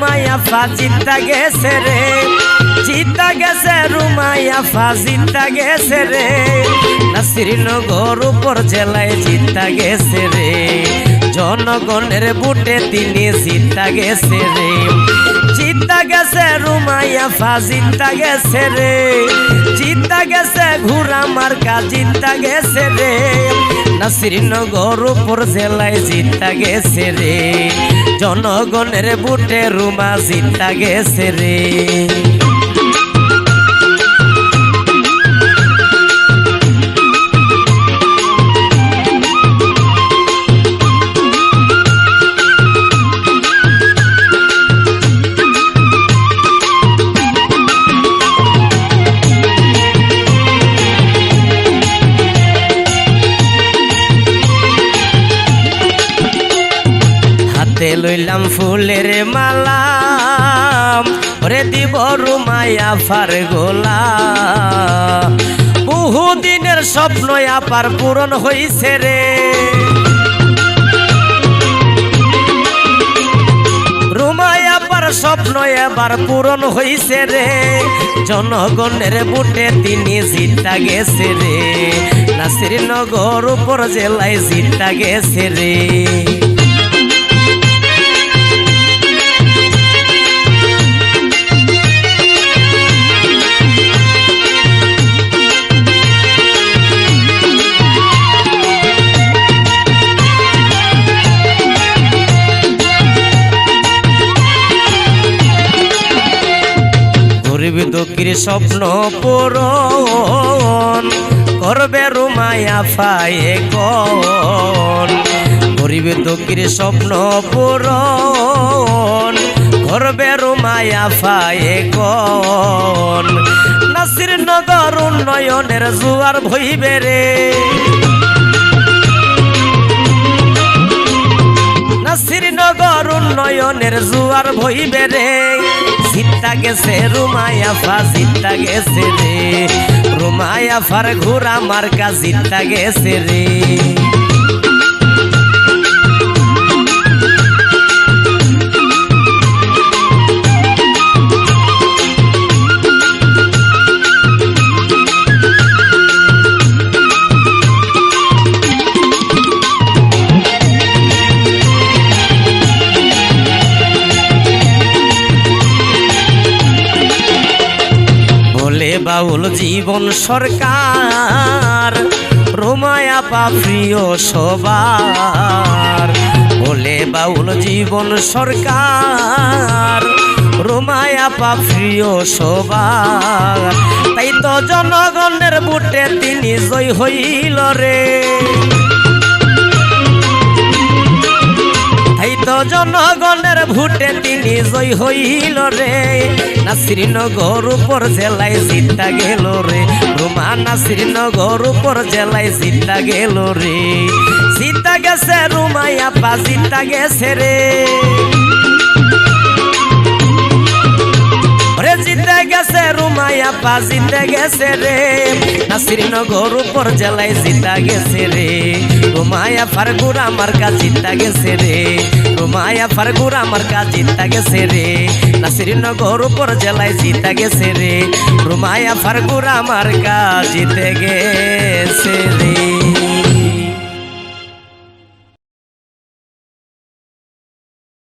ফা জিতা গেছে রে। জিতা গেছে রুমাইয়া ফা জিতা গেছে রে। নাসিরনগর উপর জেলায় জিতা গেছে রে। জনগণের বুটে তিনি জিতা গেছে রে। জিতা গেছে রুমাইয়া ফা জিতা গেছে রে। জিতা গেছে ঘুরা মার্কা জিতা গেছে রে। নাসিরনগর উপর জেলায় জিতা গেছে রে। জনগণের বুটে রুমা জিতা গেছে রে। লইলাম ফুলের মালা ওরে দিব রুমাইয়া ফার গোলা বহুদিনের স্বপ্ন আপার পূরণ হইছে রে। স্বপ্ন এবার পূরণ হইছে রে। জনগণের বুটে তিনি জিতা গেছে রে। নাসির নগর উপর জেলায় জিতা গেছে রে। গরিব দুঃখীর স্বপ্ন পূরণ করবে রুমায়া ফায়ে কন গরিব দুঃখীর স্বপ্ন পূরণ করবে রুমায়া ফায়ে কন নাসির নগর উন্নয়নের জুয়ার ভইবে রে। শ্রীনগর উন্নয়নের জুয়ার ভইবে রে। জিতা গেছে রুমায়া ফা জিতা গেছে রে। রুমায়া ফার ঘোরা মার্কা জিতা গেছে রে। বলে বাউল জীবন সরকার, রোমায়া প্রিয় সবার। বলে বাউল জীবন সরকার, রোমায়া প্রিয় সবার। তাই তো জনগণের বুটে তিনি জয় হইল রে। জনগণের ভোটে তিনি জয় হইল রে। নাসিরনগর উপর জেলায় জিতা গেল রে। রুমা নাসিরনগর উপর জেলায় জিতা গেল রে। জিতা গেছে, রুমাইয়া পা জিতা গেছে রে। গেছে রুমাইয়া পা জিতে গেছে রে নাসিরনগর উপর জেলায় জিতা গেছে রে রুমাইয়া ফারগুরা মার্কা জিতা গেছে রে রুমাইয়া ফারগুরা মার্কা জিতা গেছে রে নাসিরনগর উপর জেলায় জিতা গেছে রে রুমাইয়া ফারগুরা মার্কা জিতে গেছে